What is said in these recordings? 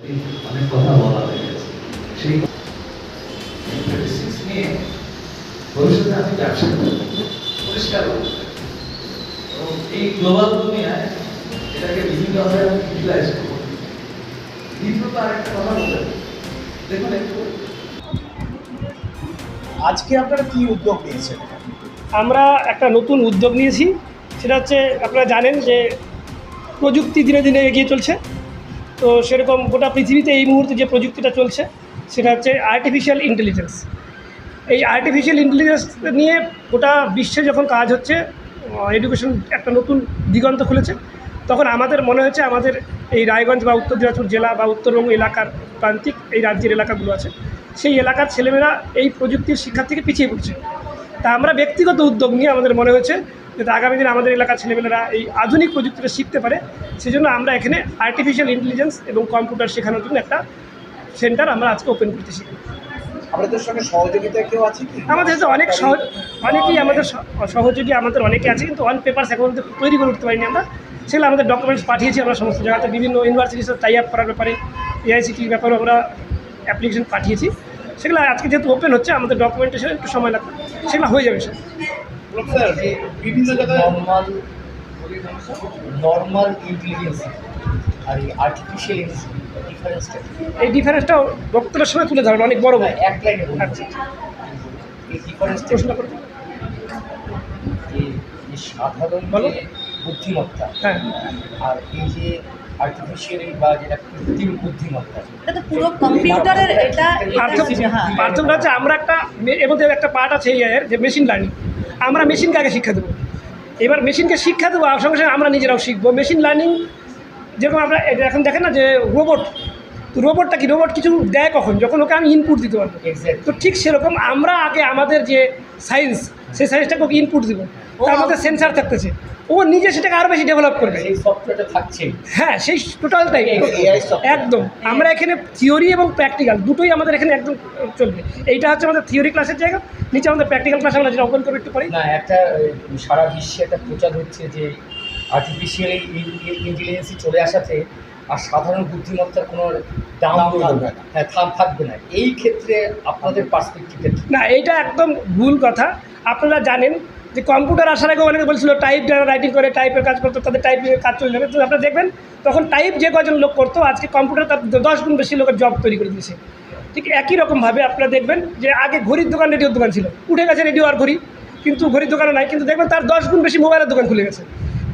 অনেক কথা বলা হয়ে গেছে। সেই নিয়ে ভবিষ্যতে আমি ব্যবসা পরিষ্কার এই গ্লোবাল দুনিয়ায় এটাকে আমি ইউটিলাইজ করব। দ্বিতীয়ত আরেকটা কথা দেখুন একটু। আজকে আপনারা কি উদ্যোগ নিয়েছেন? আমরা একটা নতুন উদ্যোগ নিয়েছি। সেটা হচ্ছে আপনারা জানেন যে প্রযুক্তি দিনে দিনে এগিয়ে চলছে। তো সেরকম গোটা পৃথিবীতে এই মুহূর্তে যে প্রযুক্তিটা চলছে, সেটা হচ্ছে আর্টিফিশিয়াল ইন্টেলিজেন্স এই আর্টিফিশিয়াল ইন্টেলিজেন্স নিয়ে গোটা বিশ্বে যখন কাজ হচ্ছে এডুকেশন একটা নতুন দিগন্ত খুলেছে, তখন আমাদের মনে হয়েছে আমাদের এই রায়গঞ্জ বা উত্তর দিনাজপুর জেলা বা উত্তরবঙ্গ এলাকার প্রান্তিক এই রাজ্যের এলাকাগুলো আছে, সেই এলাকার ছেলেমেয়েরা এই প্রযুক্তির শিক্ষার থেকে পিছিয়ে পড়ছে। তা আমরা ব্যক্তিগত উদ্যোগ নিয়ে আমাদের মনে হয়েছে যাতে আগামী দিনে আমাদের এলাকার ছেলেমেয়েরা এই আধুনিক প্রযুক্তিটা শিখতে পারে সেজন্য আমরা এখানে আর্টিফিশিয়াল ইন্টেলিজেন্স এবং কম্পিউটার শেখানোর জন্য একটা সেন্টার আমরা আজকে ওপেন করতেছি আপনাদের সঙ্গে সহযোগিতা কেউ আছে কি? আমাদের তো অনেক সহজ অনেকেই আমাদের সহযোগী আমাদের অনেকে আছে কিন্তু অন পেপার্স এখন তৈরি করে উঠতে পারিনি আমরা। সেগুলো আমাদের ডকুমেন্টস পাঠিয়েছি আমরা সমস্ত জায়গাতে বিভিন্ন ইউনিভার্সিটির সাথে টাই আপ করার ব্যাপারে এআইসিটির ব্যাপারে আমরা অ্যাপ্লিকেশন পাঠিয়েছি। সেগুলো আজকে যেহেতু ওপেন হচ্ছে আমাদের ডকুমেন্টেশন একটু সময় লাগবে সেগুলো হয়ে যাবে সব স্যার নর্মাল নর্মাল ইন্টেলিজেন্স আর এই আর্টিফিশিয়াল ডিফারেন্সটা এই ডিফারেন্সটা বক্তব্যের সময় তুলে ধরবেন অনেক বড় বড়। এক লাইনে আচ্ছা। এই প্রশ্ন যে সাধারণ বলো। বুদ্ধিমত্তা হ্যাঁ। আর এই যে আর্টিফিশিয়াল বা যেটা কৃত্রিম বুদ্ধিমত্তা এটা তো পুরো কম্পিউটারের এটা পার্থক্য হ্যাঁ। হচ্ছে আমরা একটা মে- এর মধ্যে একটা পার্ট আছে এর যে মেশিন লার্নিং আমরা মেশিনকে আগে শিক্ষা দেবো। এবার মেশিনকে শিক্ষা দেবো আর সঙ্গে সঙ্গে আমরা নিজেরাও শিখব। মেশিন লার্নিং যেরকম আমরা এটা এখন দেখেন না যে রোবট রোবটটা কি? রোবট কিছু দেয় কখন? যখন ওকে আমি ইনপুট দিতে পারব। তো ঠিক সেরকম আমরা আগে আমাদের যে সায়েন্স সেই সায়েন্সটাকে ওকে ইনপুট দেবো। তার মধ্যে সেন্সার থাকতেছে। ও নিজে সেটাকে আরও বেশি ডেভেলপ করবে। সেই সফটওয়্যারটা থাকছেই হ্যাঁ সেই টোটালটাই। একদম। আমরা এখানে থিওরি এবং প্র্যাকটিক্যাল দুটোই আমাদের এখানে একদম চলবে। এইটা হচ্ছে আমাদের থিওরি ক্লাসের জায়গা। নিচে আমাদের প্র্যাকটিক্যাল ক্লাস আমরা যেটা ওপেন করে একটু পারি না একটা সারা বিশ্বে একটা প্রচার হচ্ছে যে আর্টিফিশিয়াল ইন্টেলিজেন্সি চলে আসাতে আর সাধারণ বুদ্ধিমত্তার কোনো দাম। হ্যাঁ থাম থাকবে না। এই ক্ষেত্রে আপনাদের পার্সপেক্টিভটা না এইটা একদম ভুল কথা। আপনারা জানেন যে কম্পিউটার আসার আগে অনেকে বলছিল টাইপ যারা রাইটিং করে টাইপের কাজ করতো তাদের টাইপের কাজ চলে যাবে। তো আপনারা দেখবেন তখন টাইপ যে কজন লোক করতো আজকে কম্পিউটার তার দশ গুণ বেশি লোকের জব তৈরি করে দিয়েছে। ঠিক একই রকমভাবে আপনারা দেখবেন যে আগে ঘড়ির দোকান রেডিওর দোকান ছিল। উঠে গেছে রেডিও আর ঘড়ি কিন্তু ঘড়ির দোকানে নাই। কিন্তু দেখবেন তার দশ গুণ বেশি মোবাইলের দোকান খুলে গেছে।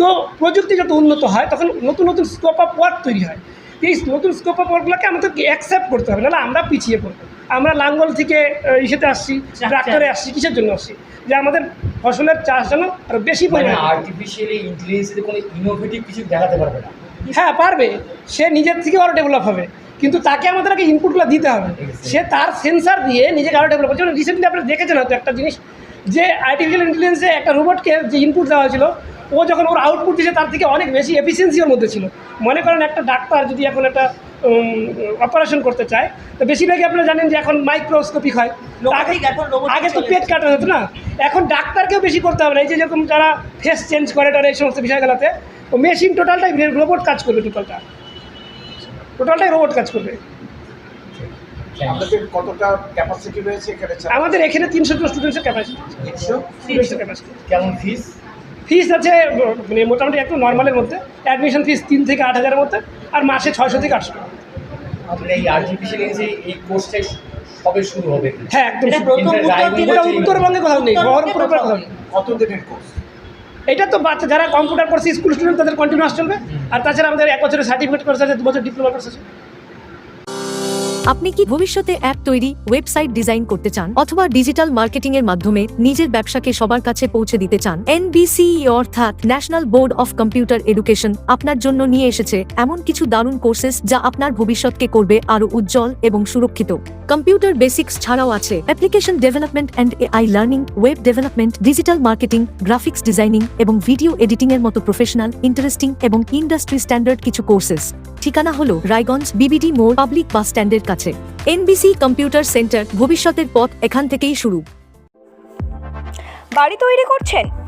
তো প্রযুক্তি যত উন্নত হয় তখন নতুন নতুন স্কোপ অফ ওয়ার্ক তৈরি হয়। এই নতুন স্কোপ অফ ওয়ার্কগুলোকে আমাদেরকে অ্যাকসেপ্ট করতে হবে। নাহলে আমরা পিছিয়ে পড়ব। আমরা লাঙ্গল থেকে ইসেতে আসছি ট্রাক্টরে আসছি কিসের জন্য আসছি? যে আমাদের ফসলের চাষ যেন আরও বেশি মানে পরিমাণে। আর্টিফিশিয়ালি ইন্টেলিজেন্সের কোনো ইনোভেটিভ কিছু দেখাতে পারবে না। হ্যাঁ পারবে। সে নিজের থেকে আরও ডেভেলপ হবে। কিন্তু তাকে আমাদের আগে ইনপুটগুলো দিতে হবে। সে তার সেন্সার দিয়ে নিজেকে আরও ডেভেলপ যেমন রিসেন্টলি আপনারা দেখেছেন হয়তো একটা জিনিস যে আর্টিফিশিয়াল ইন্টেলিজেন্সে একটা রোবটকে যে ইনপুট দেওয়া হয়েছিল ও যখন ওর আউটপুট দিয়েছে তার থেকে অনেক বেশি এফিসিয়েন্সি ওর মধ্যে ছিল। মনে করেন একটা ডাক্তার যদি এখন একটা অপারেশন করতে চায়। তো বেশিরভাগই আপনারা জানেন যে এখন মাইক্রোস্কোপিক হয়। আগে এখন robotic আগে তো পেট কাটা হতো না। এখন ডাক্তারকেও বেশি করতে হবে না। এই যে যেরকম যারা ফেস চেঞ্জ করে টারে এই সমস্ত বিষয়গুলোতে ও মেশিন টোটালটাই রোবট কাজ করবে টোটালটা টোটালটাই রোবট কাজ করবে। কতটা ক্যাপাসিটি রয়েছে আমাদের এখানে তিনশো জন স্টুডেন্টসের ক্যাপাসিটি তিনশো? স্টুডেন্টসের ক্যাপাসিটি কেমন ফিস ফিস আছে মানে মোটামুটি একটু নর্মালের মধ্যে। অ্যাডমিশন ফিস তিন থেকে আট হাজারের মধ্যে আর মাসে ছয়শো থেকে আটশো টাকা। আপনার এই আর্টিফিশিয়াল এই কোর্সে কবে শুরু হবে? হ্যাঁ একদম উত্তরবঙ্গে কোথাও নেই বহরমপুরে কোথাও নেই। কত দিনের কোর্স এটা তো বাচ্চা যারা কম্পিউটার কোর্স স্কুল স্টুডেন্ট তাদের কন্টিনিউয়াস চলবে আর তাছাড়া আমাদের এক বছরের সার্টিফিকেট কোর্স আছে দু বছর ডিপ্লোমা কোর্স আছে। আপনি কি ভবিষ্যতে অ্যাপ তৈরি ওয়েবসাইট ডিজাইন করতে চান, অথবা ডিজিটাল মার্কেটিং এর মাধ্যমে নিজের ব্যবসাকে সবার কাছে পৌঁছে দিতে চান? এনবিসিই অর্থাৎ national board of computer education আপনার জন্য নিয়ে এসেছে এমন কিছু দারুণ কোর্সেস যা আপনার ভবিষ্যৎকে করবে আরও উজ্জ্বল এবং সুরক্ষিত। কম্পিউটার বেসিক্স ছাড়াও আছে application development and AI learning web development digital marketing graphics designing এবং ভিডিও এডিটিং এর মতো প্রফেশনাল ইন্টারেস্টিং এবং ইন্ডাস্ট্রি স্ট্যান্ডার্ড কিছু কোর্সেস ঠিকানা হলো রায়গঞ্জ বিবিডি মোড় পাবলিক বাস স্ট্যান্ডের কাছে। এনবিসি কম্পিউটার সেন্টার ভবিষ্যতের পথ এখান থেকেই শুরু। বাড়ি তৈরি করছেন?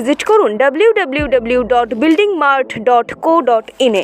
ভিজিট করুন W W W dot building mart dot co dot ইনে